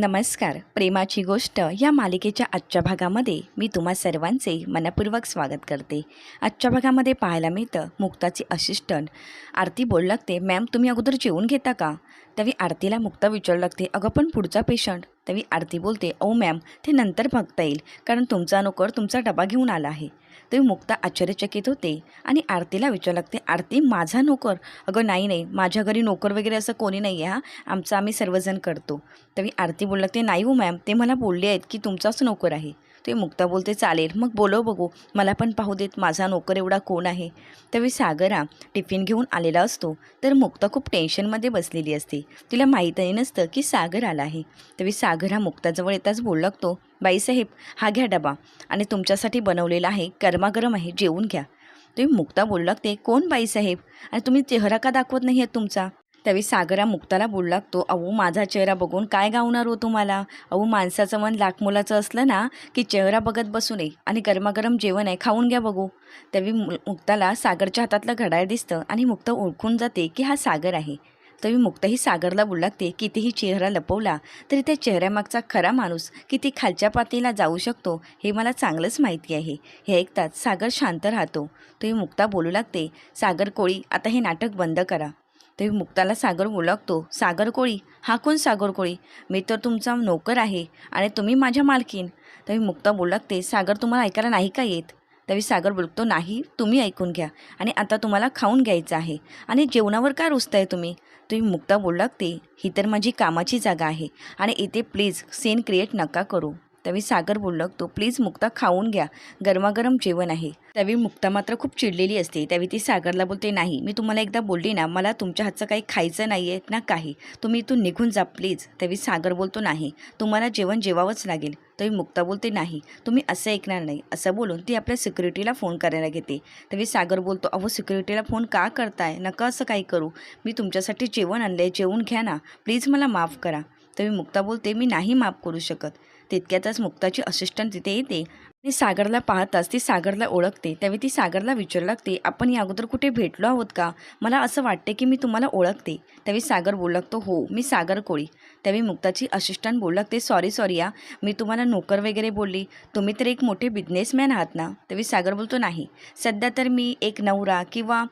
नमस्कार. प्रेमाची गोष्ट या मालिकेच्या आजच्या भागामध्ये मी तुम्हा सर्वांचे मनपूर्वक स्वागत करते. आजच्या भागामध्ये पाहायला मिळतं मुक्ताची असिस्टंट आरती बोलू लागते मॅम तुम्ही अगोदर जेवून घेता का? त्यावेळी आरतीला मुक्ता विचारू लागते अगं पण पुढचा पेशंट त्यावेळी आरती बोलते ओ मॅम ते नंतर बघता येईल कारण तुमचा नोकर तुमचा डबा घेऊन आला आहे. तेव्हा मुक्ता आश्चर्यचकित होते आणि आरतीला विचारू लागते आरती माझा नोकर? अगं नाही नाही माझ्या घरी नोकर वगैरे असं कोणी नाही आहे हा. आमचं आम्ही सर्वजण करतो. त्यावेळी आरती बोलू लागते नाही हो मॅम ते मला बोलले आहेत की तुमचाच नोकर आहे. ते मुक्ता बोलते चालेल मग बोलव बघू. मला पण पाहू देत माझा नोकर एवढा कोण आहे? त्यावेळी सागरा टिफिन घेऊन आलेला असतो. तर मुक्ता खूप टेन्शनमध्ये बसलेली असते. तिला माहीतही नसतं की सागर आला आहे. त्यावेळी सागर हा मुक्ताजवळ येताच बोलू लागतो बाईसाहेब हा घ्या डबा आणि तुमच्यासाठी बनवलेला आहे गरमागरम आहे जेवून घ्या. तुम्ही मुक्ता बोलू लागते कोण बाईसाहेब आणि तुम्ही चेहरा का दाखवत नाही आहेत तुमचा? त्यावेळी सागरा मुक्ताला बोलू लागतो अहो माझा चेहरा बघून काय गावणार हो तुम्हाला? अहो माणसाचं मन लाखमोलाचं असलं ना की चेहरा बघत बसू नये आणि गरमागरम जेवण आहे खाऊन घ्या बघू. त्यावेळी मु मुक्ताला सागरच्या हातातलं घड्याळ दिसतं आणि मुक्ता ओळखून जाते की हा सागर आहे. तरी मुक्ताही सागरला बोलू लागते कितीही चेहरा लपवला तरी त्या चेहऱ्यामागचा खरा माणूस किती खालच्या पातळीला जाऊ शकतो हे मला चांगलंच माहिती आहे. हे ऐकताच सागर शांत राहतो. तरी मुक्ता बोलू लागते सागर कोळी आता हे नाटक बंद करा. तेव्हा मुक्ताला सागर ओळखतो. सागर कोळी? हा कोण सागर कोळी? मी तर तुमचा नोकर आहे आणि तुम्ही माझ्या मालकीन तेव्हा मुक्ता बोलू सागर तुम्हाला ऐकायला नाही का येत? त्यावेळी सागर बोलतो नाही तुम्ही ऐकून घ्या आणि आता तुम्हाला खाऊन घ्यायचं आहे आणि जेवणावर का रुजताय तुम्ही? तुम्ही मुक्ता बोलू ही तर माझी कामाची जागा आहे आणि इथे प्लीज सीन क्रिएट नका करू. त्यावेळी सागर बोलू तो प्लीज मुक्ता खाऊन घ्या. गरमागरम जेवण आहे. त्यावेळी मुक्ता मात्र खूप चिडलेली असते. त्यावेळी ती सागरला बोलते नाही मी तुम्हाला एकदा बोलली ना मला तुमच्या हातचं काही खायचं नाही आहे ना काही. तुम्ही इथून निघून जा प्लीज त्यावेळी सागर बोलतो नाही तुम्हाला जेवण जेवावंच लागेल. तरी मुक्ता बोलते नाही तुम्ही असं ऐकणार नाही. असं बोलून ती आपल्या सिक्युरिटीला फोन करायला घेते. त्यावेळी सागर बोलतो अहो सिक्युरिटीला फोन का करताय? नका असं काही करू. मी तुमच्यासाठी जेवण आणलं आहे जेवून घ्या ना. प्लीज मला माफ करा. तरी मुक्ता बोलते मी नाही माफ करू शकत. तितक्यातच मुक्ताची असिस्टंट तिथे येते. आणि सागरला पाहताच ती सागरला ओळखते. त्यावेळी ती सागरला विचारू लागते आपण या अगोदर कुठे भेटलो आहोत का? मला असं वाटते की मी तुम्हाला ओळखते. त्यावेळी सागर बोलू लागतो हो मी सागर कोळी त्यावेळी मुक्ताची असिस्टंट बोलू लागते सॉरी सॉरी या. मी तुम्हाला नोकर वगैरे बोलली. तुम्ही तर एक मोठे बिझनेसमॅन आहात ना? त्यावेळी सागर बोलतो नाही. सध्या तर मी एक नवरा किंवा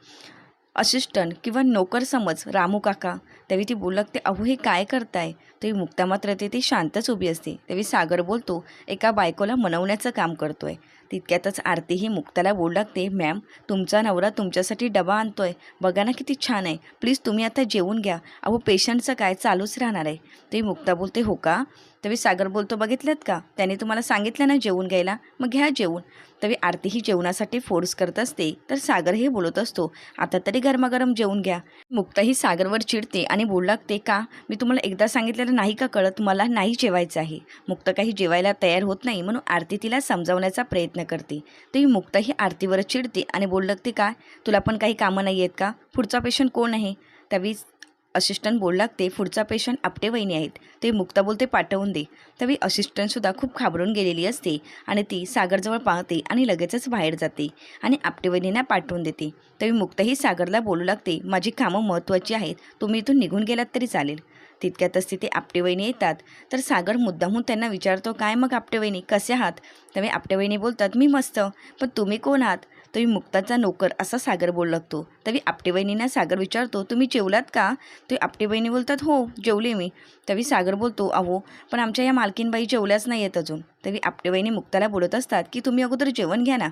असिस्टंट किंवा नोकर समज रामू काका. त्यावेळी ती बोलू लागते अहो हे काय करताय? तरी मुक्ता मात्र ते ती शांतच उभी असते. त्यावेळी सागर बोलतो एका बायकोला मनवण्याचं काम करतोय. तितक्यातच आरती ही मुक्ताला बोलू लागते मॅम तुमचा नवरा तुमच्यासाठी डबा आणतोय. बघा ना किती छान आहे. प्लीज तुम्ही आता जेवून घ्या. अहो पेशंटचं काय चालूच राहणार आहे. तरी मुक्ता बोलते हो का? तवी सागर बोलतो बघितलं का? त्याने तुम्हाला सांगितलं ना जेवून घ्यायला? मग घ्या जेवून. तवी आरती ही जेवणासाठी फोर्स करत असते तर सागरही बोलत असतो आता तरी गरमागरम जेवून घ्या. मुक्ता ही सागरवर चिडते आणि बोलू लागते का? मी तुम्हाला एकदा सांगितलेलं नाही का कळत? मला नाही जेवायचं आहे. मुक्ता काही जेवायला तयार होत नाही म्हणून आरती तिला समजावण्याचा प्रयत्न करते. तरी मुक्ता ही आरतीवर चिडते आणि बोलू लागते का? तुला पण काही कामं नाही आहेत का? पुढचा पेशंट कोण आहे? त्यावेळी असिस्टंट बोलू लागते पुढचा पेशंट आपटे वहिनी आहेत. ते मुक्ता बोलते पाठवून दे. त्यावेळी असिस्टंटसुद्धा खूप घाबरून गेलेली असते आणि ती सागरजवळ पाहते आणि लगेचच बाहेर जाते आणि आपटे वहिनींना पाठवून देते. तरी मुक्ताही सागरला बोलू लागते माझी कामं महत्त्वाची आहेत. तुम्ही इथून निघून गेलात तरी चालेल. तितक्यातच तिथे आपटे वहिनी येतात. तर सागर मुद्दामहून त्यांना विचारतो काय मग आपटे वहिनी? कसे आहात? त्यावेळी आपटे वहिनी बोलतात मी मस्त. पण तुम्ही कोण आहात? तरी मुक्ताचा नोकर असा सागर बोलू लागतो तरी आपटे बहिणींना सागर विचारतो तुम्ही जेवलात का? तुम्ही आपटे बहिणी बोलतात हो जेवले मी. तरी सागर बोलतो अहो पण आमच्या या मालकीनबाई जेवल्याच नाही आहेत अजून. तरी आपटे बहिणी मुक्ताला बोलत असतात की तुम्ही अगोदर जेवण घ्या ना.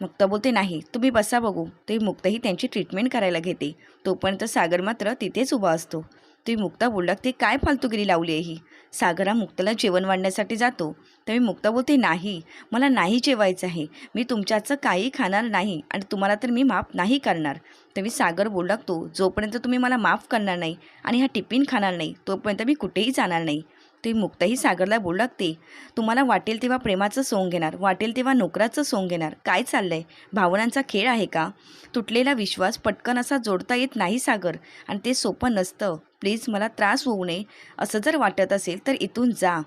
मुक्ता बोलते नाही तुम्ही बसा बघू. तरी मुक्ताही त्यांची ट्रीटमेंट करायला घेते. तोपर्यंत सागर मात्र तिथेच उभा असतो. ती मुक्ता बोलला ते काय फालतूगिरी लावली आहे ही? सागरा मुक्ताला जेवण वाढण्यासाठी जातो त्यावेळी मुक्ता बोलते नाही मला नाही जेवायचं आहे. मी तुमच्याचं काही खाणार नाही आणि तुम्हाला तर मी माफ नाही करणार. त्यावेळी सागर बोलू लागतो जोपर्यंत तुम्ही मला माफ करणार नाही आणि हा टिफिन खाणार नाही तोपर्यंत मी कुठेही जाणार नाही. ते मुक्ताही सागरला बोलू लागते तुम्हाला वाटेल तेव्हा प्रेमाचं सोंग घेणार वाटेल तेव्हा नोकराचं सोंग घेणार. काय चाललंय? भावनांचा खेळ आहे का? तुटलेला विश्वास पटकन असा जोडता येत नाही सागर. आणि ते सोपं नसतं. प्लीज मला त्रास होऊ नये. असं जर वाटत असेल तर इथून जा.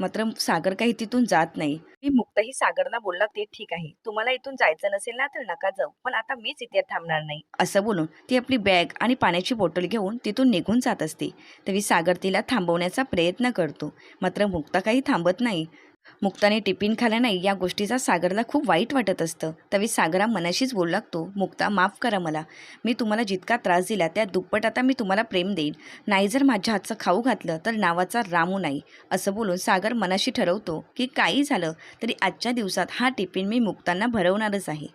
मात्र सागर काही तिथून जात नाही. मी मुक्ताही सागरला बोलला ते ठीक आहे. तुम्हाला इथून जायचं नसेल ना तर नका जाऊ. पण आता मीच इथे थांबणार नाही. असं बोलून ती आपली बॅग आणि पाण्याची बॉटल घेऊन तिथून निघून जात असते. तरी सागर तिला थांबवण्याचा प्रयत्न करतो. मात्र मुक्ता काही थांबत नाही. मुक्ताने टिफिन खाला नाही या गोष्टीचा सागरला खूप वाईट वाटत असतं. तवी सागरा मनाशीच बोलू लागतो मुक्ता माफ करा मला. मी तुम्हाला जितका त्रास दिला त्या दुप्पट आता मी तुम्हाला प्रेम देईन. नाही जर माझ्या हातचं खाऊ घातलं तर नावाचा रामू नाही. असं बोलून सागर मनाशी ठरवतो की काही झालं तरी आजच्या दिवसात हा टिफिन मी मुक्तांना भरवणारच आहे.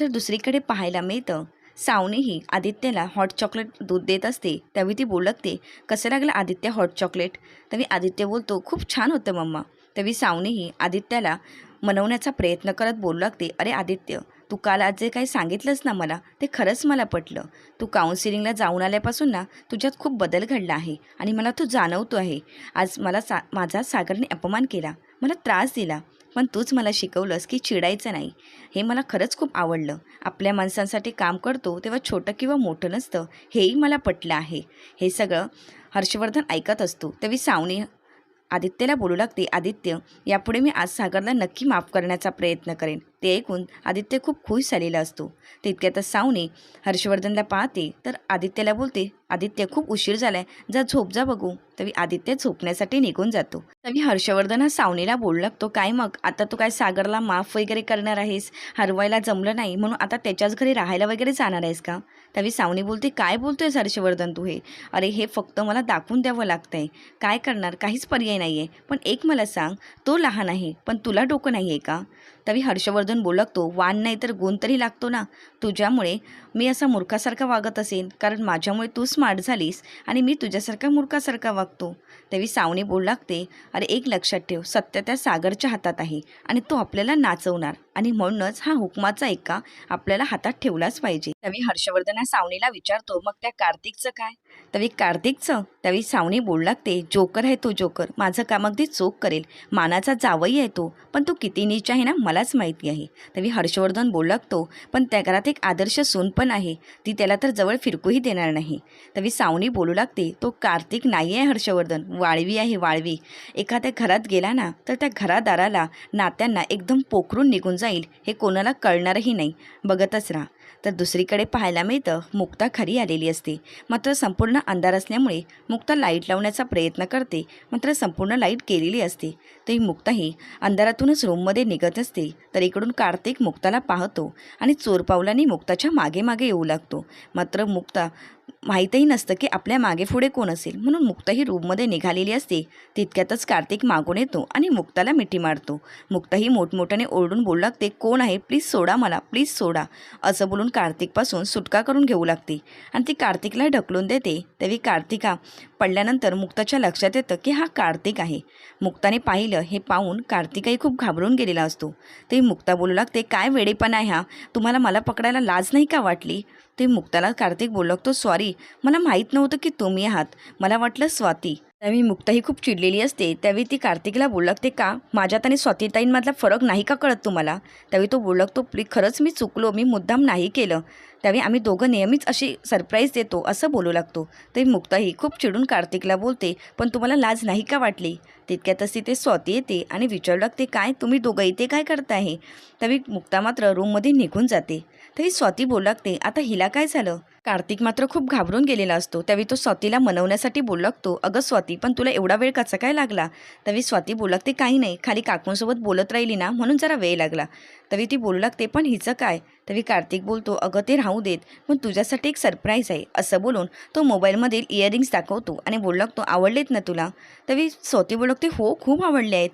तर दुसरीकडे पाहायला मिळतं सावनीही आदित्यला हॉट चॉकलेट दूध देत असते त्यावेळी ती बोलकते कसं लागलं आदित्य हॉट चॉकलेट? तरी आदित्य बोलतो खूप छान होतं मम्मा. तवी सावनीही आदित्याला मनवण्याचा प्रयत्न करत बोलू लागते अरे आदित्य तू काल आज जे काही सांगितलंस ना मला ते खरंच मला पटलं. तू काउन्सिलिंगला जाऊन आल्यापासून ना तुझ्यात खूप बदल घडला आहे आणि मला तू जाणवतो आहे. आज मला सा माझा सागरने अपमान केला मला त्रास दिला पण तूच मला शिकवलंस की चिडायचं नाही. हे मला खरंच खूप आवडलं. आपल्या माणसांसाठी काम करतो तेव्हा छोटं किंवा मोठं नसतं हेही मला पटलं आहे. हे सगळं हर्षवर्धन ऐकत असतो. तेव्हा सावनी आदित्यला बोलू लागते आदित्य यापुढे मी आज सागरला नक्की माफ करण्याचा प्रयत्न करेन. ते ऐकून आदित्य खूप खुश झालेला असतो. तितक्यातच सावने हर्षवर्धनला पाहते तर आदित्यला बोलते आदित्य खूप उशीर झालाय. जा झोप जा बघू. तवी आदित्य झोपण्यासाठी निघून जातो. तवी हर्षवर्धन हा सावनीला बोलू लागतो काय मग? आता तू काय सागरला माफ वगैरे करणार आहेस? हरवायला जमलं नाही? म्हणून आता त्याच्याच घरी राहायला वगैरे जाणार आहेस का? तवी सावनी बोलते काय बोलतोयस हर्षवर्धन तू हे? अरे हे फक्त मला दाखवून द्यावं लागतंय. काय करणार? काहीच पर्याय नाही आहे पण एक मला सांग तो लहान आहे पण तुला डोकं नाही आहे का? तरी हर्षवर्धन बोलकतो वान नाही तर गुण तरी लागतो ना. तुझ्यामुळे मी असा मूर्खासारखा वागत असेन कारण माझ्यामुळे तू स्मार्ट झालीस आणि मी तुझ्यासारखा मूर्खासारखा वागतो. तेव्हा सावनी बोल लागते अरे एक लक्षात ठेव सत्य त्या सागरच्या हातात आहे आणि तो आपल्याला नाचवणार. आणि म्हणूनच हा हुकमाचा एका आपल्याला हातात ठेवलाच पाहिजे. त्यावेळी हर्षवर्धन हा सावनीला विचारतो मग त्या कार्तिकचं काय? त्यावेळी कार्तिकचं. त्यावेळी सावनी बोलू लागते जोकर आहे तो जोकर. माझं काम अगदी चोख करेल. मानाचा जावई आहे तो पण तो किती नीच आहे ना मलाच माहिती आहे. त्यावेळी हर्षवर्धन बोलू लागतो पण त्या घरात एक आदर्श सून पण आहे. ती त्याला तर जवळ फिरकूही देणार नाही. त्यावेळी सावनी बोलू लागते तो कार्तिक नाही आहे हर्षवर्धन. वाळवी आहे वाळवी. एखाद्या घरात गेला ना तर त्या घरादाराला नात्यांना एकदम पोखरून निघून जाईल हे कोणाला कळणारही नाही. बघतच राहा. तर दुसरीकडे पाहायला मिळतं मुक्ता खरी आलेली असते. मात्र संपूर्ण अंधार असल्यामुळे मुक्ता लाइट लावण्याचा प्रयत्न करते. मात्र संपूर्ण लाइट केलेली असते. तर ही मुक्ताही अंधारातूनच रूममध्ये निघत असते. तर इकडून कार्तिक मुक्ताला पाहतो आणि चोरपावलाने मुक्ताच्या मागे मागे येऊ लागतो. मात्र मुक्ता माहीतही नसतं की आपल्या मागे पुढे कोण असेल. म्हणून मुक्ताही रूममध्ये निघालेली असते. तितक्यातच कार्तिक मागून येतो आणि मुक्ताला मिठी मारतो. मुक्ताही मोठमोठ्याने ओरडून बोलू लागते कोण आहे? प्लीज सोडा मला प्लीज सोडा. असं बोलून कार्तिकपासून सुटका करून घेऊ लागते. आणि ती कार्तिकला ढकलून देते. तेव्हा कार्तिका पडल्यानंतर मुक्ताच्या लक्षात येतं की हा कार्तिक आहे. मुक्ताने पाहिलं हे पाहून कार्तिकही खूप घाबरून गेलेला असतो. ते मुक्ता बोलू लागते काय वेडेपणा आहे हा? तुम्हाला मला पकडायला लाज नाही का वाटली? ते मुक्ताला कार्तिक बोलू तो सॉरी मला माहीत नव्हतं की तुम्ही आहात. मला वाटलं स्वाती. त्यावेळी मुक्ताही खूप चिडलेली असते. त्यावेळी ती कार्तिकला बोलू ते का? माझ्यात आणि स्वातीताईंमधला फरक नाही का कळत तुम्हाला? त्यावेळी तो बोलू तो प्लीज खरंच मी चुकलो. मी मुद्दाम नाही केलं. त्यावेळी आम्ही दोघं नेहमीच अशी सरप्राईज देतो असं बोलू लागतो. तरी मुक्ताही खूप चिडून कार्तिकला बोलते पण तुम्हाला लाज नाही का वाटली? तितक्यातच तिथे स्वाती येते आणि विचारू लागते काय? तुम्ही दोघं इथे काय करताय? त्यावेळी मुक्ता मात्र रूममध्ये निघून जाते. तरी स्वाती बोलागते लागते आता हिला काय झालं? कार्तिक मात्र खूप घाबरून गेलेला असतो. त्यावेळी तो स्वातीला मनवण्यासाठी बोलू लागतो अगं स्वाती पण तुला एवढा वेळ कसा काय लागला? त्यावेळी स्वाती बोलागते लागते काही नाही. खाली काकूंसोबत बोलत राहिली ना म्हणून जरा वेळ लागला. तरी ती बोलू लागते पण हिचं काय? तरी कार्तिक बोलतो अगं ते राहू देत पण तुझ्यासाठी एक सरप्राईज आहे. असं बोलून तो मोबाईलमधील इयरिंग्स दाखवतो आणि बोलू लागतो आवडलेत ना तुला? तरी स्वाती बोलू लागते हो खूप आवडले आहेत.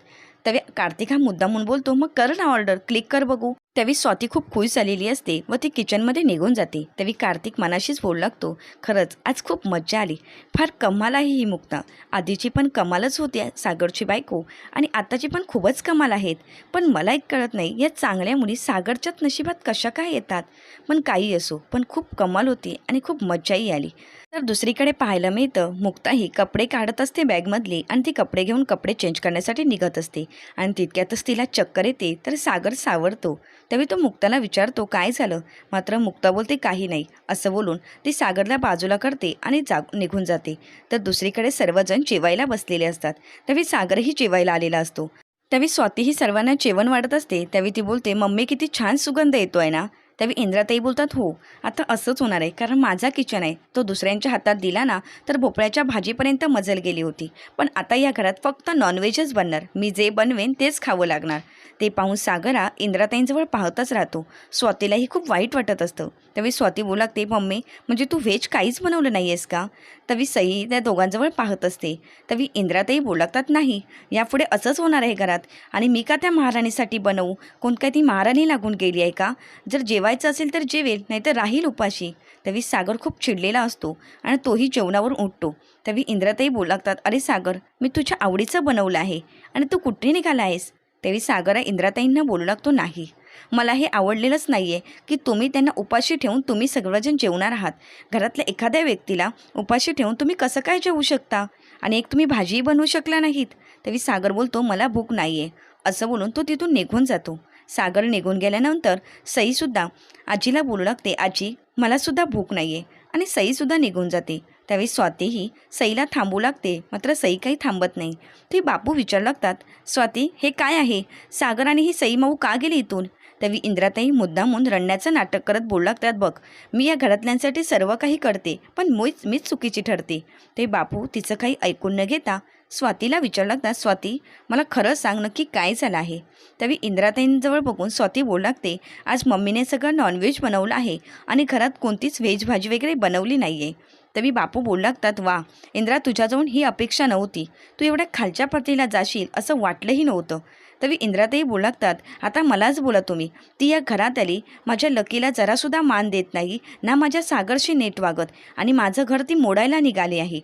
तरी कार्तिक हा मुद्दा म्हणून बोलतो मग कर ना ऑर्डर क्लिक कर बघू. त्यावेळी स्वाती खूप खुश झालेली असते व ती किचनमध्ये निघून जाते. त्यावेळी कार्तिक मनाशीच बोलू लागतो खरंच आज खूप मज्जा आली. फार कमाल आहे ही मुक्ता. आधीची पण कमालच होती सागरची बायको आणि आताची पण खूपच कमाल आहेत. पण मला एक कळत नाही या चांगल्या मुली सागरच्याच नशिबात कशा काय येतात? पण काही असो पण खूप कमाल होती आणि खूप मज्जाही आली. तर दुसरीकडे पाहायला मिळतं मुक्ताही कपडे काढत असते बॅगमधली आणि ती कपडे घेऊन कपडे चेंज करण्यासाठी निघत असते. आणि तितक्यातच तिला चक्कर येते तर सागर सावरतो. तेव्हा तो मुक्ताला विचारतो काय झालं? मात्र मुक्ता बोलते काही नाही. असं बोलून ती सागरला बाजूला करते आणि जाग निघून जाते. तर दुसरीकडे सर्वजण जेवायला बसलेले असतात. त्यावेळी सागरही जेवायला आलेला असतो. त्यावेळी स्वातीही सर्वांना जेवण वाढत असते. त्यावेळी ती बोलते मम्मी किती छान सुगंध येतो आहे ना. त्यावेळी इंद्राताई बोलतात हो आता असंच होणार आहे. कारण माझा किचन आहे. तो दुसऱ्यांच्या हातात दिला ना तर भोपळ्याच्या भाजीपर्यंत मजल गेली होती. पण आता या घरात फक्त नॉनव्हेजच बनणार. मी जे बनवेन तेच खावं लागणार. ते पाहून सागरा इंद्राताईंजवळ पाहतच राहतो. स्वातीलाही खूप वाईट वाटत असतं. त्यावेळी स्वाती बोला ते मम्मी म्हणजे तू व्हेज काहीच बनवलं नाही आहेस का? तवी सई त्या दोघांजवळ पाहत असते. तवी इंद्रातही बोलतात नाही यापुढे असंच होणार आहे घरात. आणि मी का त्या महाराणीसाठी बनवू? कोण काय ती महाराणी लागून गेली आहे का? जर जेवायचं असेल तर जेवेल नाहीतर राहील उपाशी. तवी सागर खूप चिडलेला असतो आणि तोही जेवणावर उठतो. तवी इंद्रातही बोलतात अरे सागर मी तुझ्या आवडीचं बनवलं आहे. आणि तू कुठे निघाला आहेस? तेवी सागर इंद्राताईंना बोलू लागतो नाही. मला हे आवडलेलंच नाही आहे की तुम्ही त्यांना उपाशी ठेवून तुम्ही सगळंजण जेवणार आहात. घरातल्या एखाद्या व्यक्तीला उपाशी ठेवून तुम्ही कसं काय जेवू शकता? आणि एक तुम्ही भाजीही बनवू शकला नाहीत. तरी सागर बोलतो मला भूक नाही आहे असं बोलून तो तिथून निघून जातो. सागर निघून गेल्यानंतर सईसुद्धा आजीला बोलू लागते आजी मलासुद्धा भूक नाही आहे आणि सईसुद्धा निघून जाते. त्यावेळी स्वातीही सईला थांबू लागते मात्र सई काही थांबत नाही. ती बापू विचारू लागतात स्वाती हे काय आहे? सागर आणि ही सई माऊ का गेली इथून? त्यावेळी इंद्राताई मुद्दामून रडण्याचं नाटक करत बोलला लागतात बघ मी या घरातल्यांसाठी सर्व काही करते पण मुळीच मीच चुकीची ठरते. ते बापू तिचं काही ऐकून न घेता स्वातीला विचारला लागतात स्वाती मला खरं सांग नक्की काय झालं आहे? त्यावेळी इंद्राताईंजवळ बघून स्वाती बोलू लागते आज मम्मीने सगळं नॉनव्हेज बनवलं आहे आणि घरात कोणतीच व्हेज भाजी वगैरे बनवली नाही आहे तवी बापू बोलू लागतात वा इंद्रा तुझ्याजवळ ही अपेक्षा नव्हती. तू एवढ्या खालच्या पातळीला जाशील असं वाटलंही नव्हतं. तरी इंद्रातही बोलू लागतात आता मलाच बोला तुम्ही. ती या घरात आली. माझ्या लकीला जरासुद्धा मान देत नाही ना माझ्या सागरशी नेट वागत आणि माझं घर ती मोडायला निघाली आहे.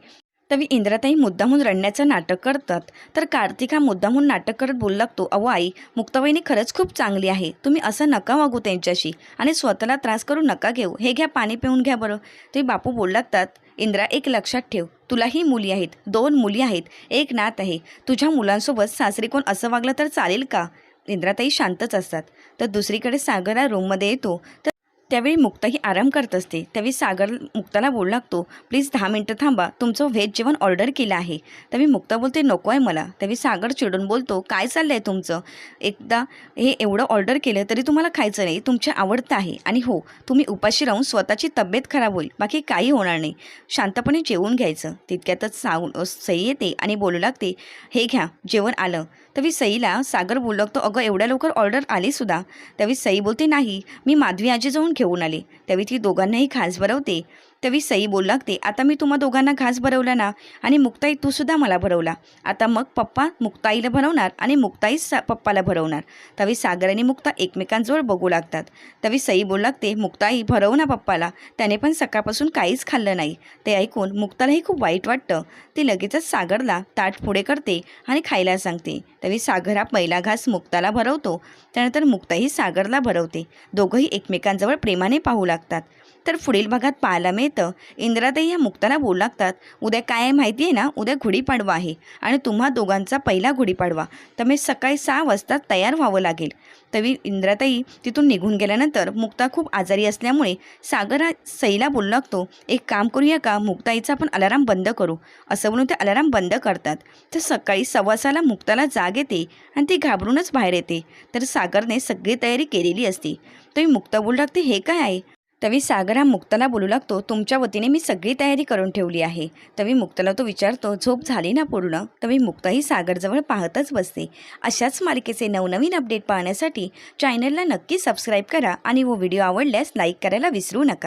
तवी इंद्राताई मुद्दामहून रडण्याचं नाटक करतात. तर कार्तिक हा मुद्दामहून नाटक करत बोलू लागतो अहो आई मुक्ताबाईनी खरंच खूप चांगली आहे. तुम्ही असं नका वागू त्यांच्याशी आणि स्वतःला त्रास करू नका घेऊ. हे घ्या पाणी पिऊन घ्या बरं. तरी बापू बोलू लागतात इंद्रा एक लक्षात ठेव. तुलाही मुली आहेत. दोन मुली आहेत. एक नात आहे. तुझ्या मुलांसोबत सासरी कोण असं वागलं तर चालेल का? इंद्राताई शांतच असतात. तर दुसरीकडे सागरा रूममध्ये येतो. तर त्यावेळी मुक्ताही आराम करत असते. त्यावेळी सागर मुक्ताला बोलू लागतो प्लीज दहा मिनटं थांबा तुमचं व्हेज जेवण ऑर्डर केलं आहे. त्यावेळी मुक्ता बोलते नको आहे मला. त्यावेळी सागर चिडून बोलतो काय चाललं आहे तुमचं? एकदा हे एवढं ऑर्डर केलं तरी तुम्हाला खायचं नाही तुमच्या आवडतं आहे. आणि हो तुम्ही उपाशी राहून स्वतःची तब्येत खराब होईल बाकी काही होणार नाही. शांतपणे जेवून घ्यायचं. तितक्यातच साऊ सई येते आणि बोलू लागते हे घ्या जेवण आलं. त्यावेळी सईला सागर बोलू लागतो अगं एवढ्या लवकर ऑर्डर आली सुद्धा. त्यावेळी सई बोलते नाही मी माधवी आजी जाऊन घेऊन आले. त्यावेळी ती दोघांनाही खास भरवते त्यावेळी सई बोलू लागते. आता मी तुम्हा दोघांना घास भरवला ना आणि मुक्ताई तूसुद्धा मला भरवला. आता मग पप्पा मुक्ताईला भरवणार आणि मुक्ताई सा पप्पाला भरवणार. त्यावेळी सागर आणि मुक्ता एकमेकांजवळ बघू लागतात. त्यावेळी सई बोलू लागते मुक्ताई भरव ना पप्पाला. त्याने पण सकाळपासून काहीच खाल्लं नाही. ते ऐकून मुक्तालाही खूप वाईट वाटतं. ती लगेचच सागरला ताट पुढे करते आणि खायला सांगते. त्यावेळी सागर हा पहिला घास मुक्ताला भरवतो. त्यानंतर मुक्ताही सागरला भरवते. दोघंही एकमेकांजवळ प्रेमाने पाहू लागतात. तर पुढील भागात पाहायला मिळतं. इंद्राताई ह्या मुक्ताला बोलू लागतात उद्या काय आहे माहिती आहे ना? उद्या गुढीपाडवा आहे आणि तुम्हा दोघांचा पहिला गुढीपाडवा मी सकाळी सहा वाजता तयार व्हावं लागेल. तरी इंद्राताई तिथून निघून गेल्यानंतर मुक्ता खूप आजारी असल्यामुळे सागर हा सईला बोलू लागतो एक काम करूया का? मुक्ताईचा आपण अलाराम बंद करू. असं म्हणून ते अलाराम बंद करतात. तर सकाळी सव्वासाला मुक्ताला जाग येते आणि ती घाबरूनच बाहेर येते. तर सागरने सगळी तयारी केलेली असते. तर मुक्ता बोलू लागते हे काय आहे? तवी सागर हा मुक्ताला बोलू लागतो तुमच्या वतीने मी सगळी तयारी करून ठेवली आहे. तवी मुक्ताला तो विचारतो झोप झाली ना पूर्ण? तवी मुक्ताही सागरजवळ पाहतच बसते. अशाच मालिकेचे नवनवीन अपडेट पाहण्यासाठी चॅनलला नक्की सबस्क्राईब करा आणि व व्हिडिओ आवडल्यास लाईक करायला विसरू नका.